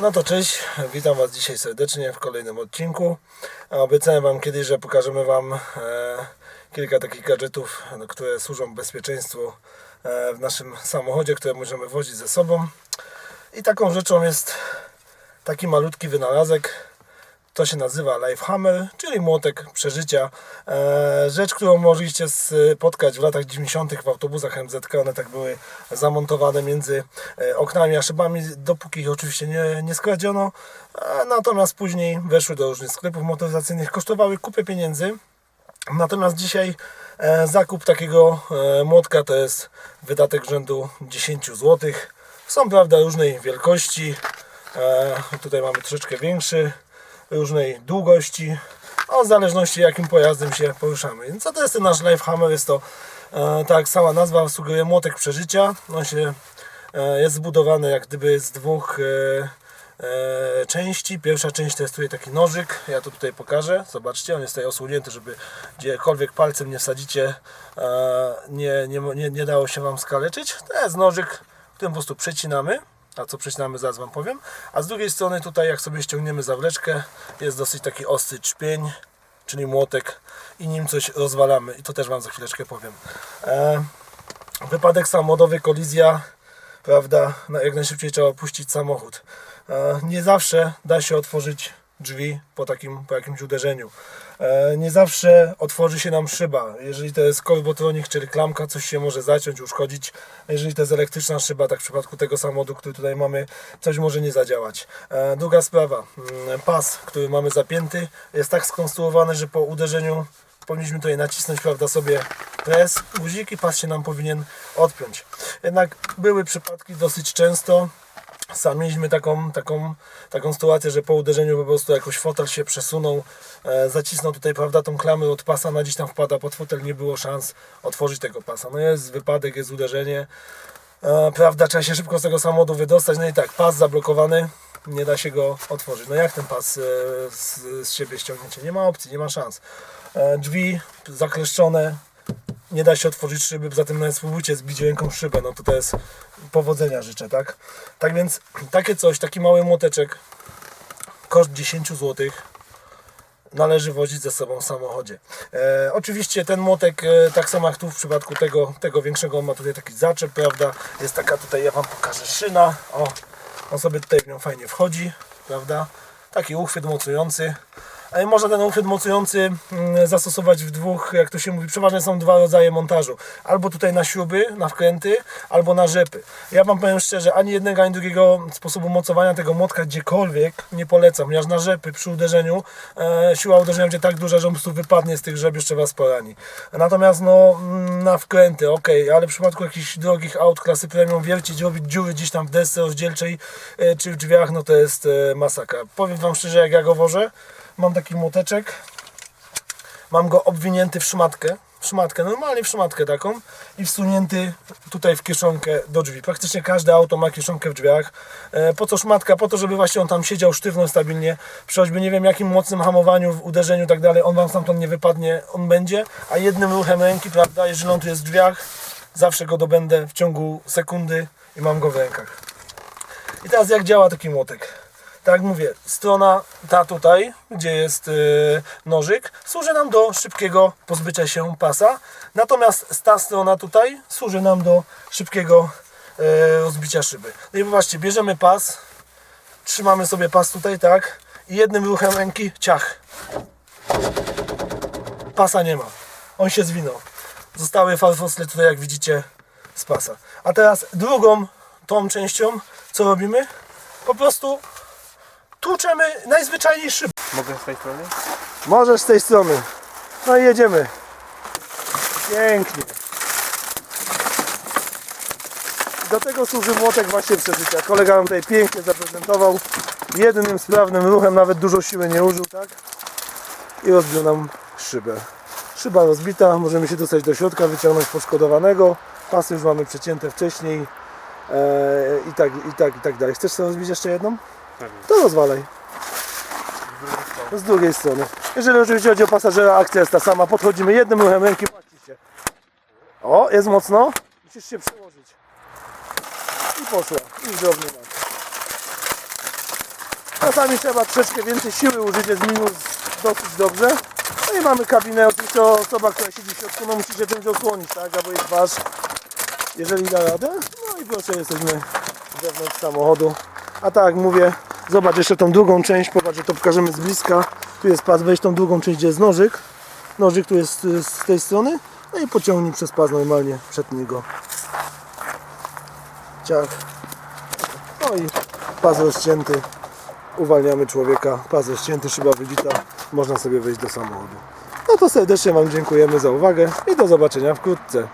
No to cześć, witam Was dzisiaj serdecznie w kolejnym odcinku. Obiecałem Wam kiedyś, że pokażemy Wam e, kilka takich gadżetów, no, które służą bezpieczeństwu e, w naszym samochodzie, które możemy wozić ze sobą. I taką rzeczą jest taki malutki wynalazek. To się nazywa Lifehammer, czyli młotek przeżycia. E, rzecz, którą mogliście spotkać w latach 90. w autobusach MZK. One tak były zamontowane między e, oknami a szybami, dopóki ich oczywiście nie, nie skradziono. E, natomiast później weszły do różnych sklepów motoryzacyjnych, kosztowały kupę pieniędzy. Natomiast dzisiaj zakup takiego młotka to jest wydatek rzędu 10 zł. Są prawda różnej wielkości. Tutaj mamy troszeczkę większy, różnej długości. O, w zależności jakim pojazdem się poruszamy. Co to jest ten nasz Lifehammer? Jest to, e, tak sama nazwa sugeruje, młotek przeżycia. On się e, jest zbudowany jak gdyby z dwóch e, e, części. Pierwsza część to jest tutaj taki nożyk. Ja to tutaj pokażę. Zobaczcie, on jest tutaj osłonięty, żeby gdziekolwiek palcem nie wsadzicie, e, nie, nie, nie, nie dało się Wam skaleczyć. To jest nożyk, którym po prostu przecinamy. A co przecinamy, zaraz Wam powiem. A z drugiej strony tutaj, jak sobie ściągniemy zawleczkę, jest dosyć taki ostry czpień, czyli młotek i nim coś rozwalamy. I to też Wam za chwileczkę powiem. E, wypadek samochodowy, kolizja, prawda, no, jak najszybciej trzeba opuścić samochód. E, Nie zawsze da się otworzyć drzwi po takim, po jakimś uderzeniu. E, Nie zawsze otworzy się nam szyba. Jeżeli to jest korbotronik, czyli klamka, coś się może zaciąć, uszkodzić. Jeżeli to jest elektryczna szyba, tak w przypadku tego samochodu, który tutaj mamy, coś może nie zadziałać. E, Druga sprawa, mm, pas, który mamy zapięty, jest tak skonstruowany, że po uderzeniu powinniśmy tutaj nacisnąć prawda, sobie pres, guzik i pas się nam powinien odpiąć. Jednak były przypadki dosyć często, Sami mieliśmy taką, taką, taką sytuację, że po uderzeniu po prostu jakoś fotel się przesunął, e, zacisnął tutaj, prawda, tą klamę od pasa, na gdzieś tam wpada pod fotel, nie było szans otworzyć tego pasa. No jest wypadek, jest uderzenie, e, prawda, trzeba się szybko z tego samochodu wydostać, no i tak, pas zablokowany, nie da się go otworzyć. No jak ten pas e, z, z siebie ściągnięcie? Nie ma opcji, nie ma szans. E, drzwi zakleszczone, nie da się otworzyć szyby, poza tym nawet spróbujcie zbić ręką szybę, no to to jest powodzenia życzę, tak? Tak więc takie coś, taki mały młoteczek, koszt 10 zł, należy wozić ze sobą w samochodzie. E, oczywiście ten młotek, e, tak samo jak tu w przypadku tego, tego większego, on ma tutaj taki zaczep, prawda? Jest taka tutaj, ja Wam pokażę, szyna, o, on sobie tutaj w nią fajnie wchodzi, prawda? Taki uchwyt mocujący. Można ten uchwyt mocujący mm, zastosować w dwóch, jak to się mówi, przeważnie są dwa rodzaje montażu. Albo tutaj na śruby, na wkręty, albo na rzepy. Ja Wam powiem szczerze, ani jednego, ani drugiego sposobu mocowania tego młotka gdziekolwiek nie polecam, ponieważ na rzepy przy uderzeniu e, siła uderzenia będzie tak duża, że on po prostu wypadnie z tych rzep, jeszcze Was porani. Natomiast no, mm, na wkręty, ok, ale w przypadku jakichś drogich aut klasy premium wiercić, robić dziury gdzieś tam w desce rozdzielczej e, czy w drzwiach, no to jest e, masakra. Powiem Wam szczerze, jak ja go wożę, mam taki młoteczek, mam go obwinięty w szmatkę, w szmatkę, normalnie w szmatkę taką i wsunięty tutaj w kieszonkę do drzwi. Praktycznie każde auto ma kieszonkę w drzwiach. E, Po co szmatka? Po to, żeby właśnie on tam siedział sztywno, stabilnie, przy choćby nie wiem jakim mocnym hamowaniu, w uderzeniu i tak dalej, on Wam stamtąd nie wypadnie, on będzie, a jednym ruchem ręki, prawda, jeżeli on tu jest w drzwiach, zawsze go dobędę w ciągu sekundy i mam go w rękach. I teraz jak działa taki młotek? Tak jak mówię, strona ta tutaj, gdzie jest yy, nożyk, służy nam do szybkiego pozbycia się pasa. Natomiast ta strona tutaj służy nam do szybkiego yy, rozbicia szyby. No i popatrzcie, bierzemy pas, trzymamy sobie pas tutaj, tak, i jednym ruchem ręki ciach. Pasa nie ma. On się zwinął. Zostały farfosle tutaj, jak widzicie, z pasa. A teraz drugą tą częścią, co robimy? Po prostu tłuczemy najzwyczajniej szybę. Mogę z tej strony? Możesz z tej strony. No i jedziemy. Pięknie. Do tego służy młotek właśnie przeżycia. Kolega nam tutaj pięknie zaprezentował. Jednym sprawnym ruchem, nawet dużo siły nie użył, tak? I rozbił nam szybę. Szyba rozbita, możemy się dostać do środka, wyciągnąć poszkodowanego. Pasy już mamy przecięte wcześniej. Eee, I tak, i tak, i tak dalej. Chcesz sobie rozbić jeszcze jedną? To rozwalaj. Z drugiej strony. Jeżeli oczywiście chodzi o pasażera, akcja jest ta sama. Podchodzimy jednym ruchem ręki, się. O, jest mocno. Musisz się przełożyć. I poszła. I drobny. Czasami trzeba troszeczkę więcej siły użyć, jest minus dosyć dobrze. No i mamy kabinę, oczywiście osoba, która siedzi w środku, no musi się czymś osłonić, tak, albo jest wasz, jeżeli da radę. No i proszę, jesteśmy wewnątrz samochodu. A tak mówię, zobacz jeszcze tą drugą część, popatrz, że to pokażemy z bliska. Tu jest pas, weź tą drugą część, gdzie jest nożyk. Nożyk tu jest y, z tej strony. No i pociągnij przez pas normalnie, przetnij go. Ciach. No i pas rozcięty. Uwalniamy człowieka. Pas rozcięty, szyba wybita. Można sobie wejść do samochodu. No to serdecznie Wam dziękujemy za uwagę i do zobaczenia wkrótce.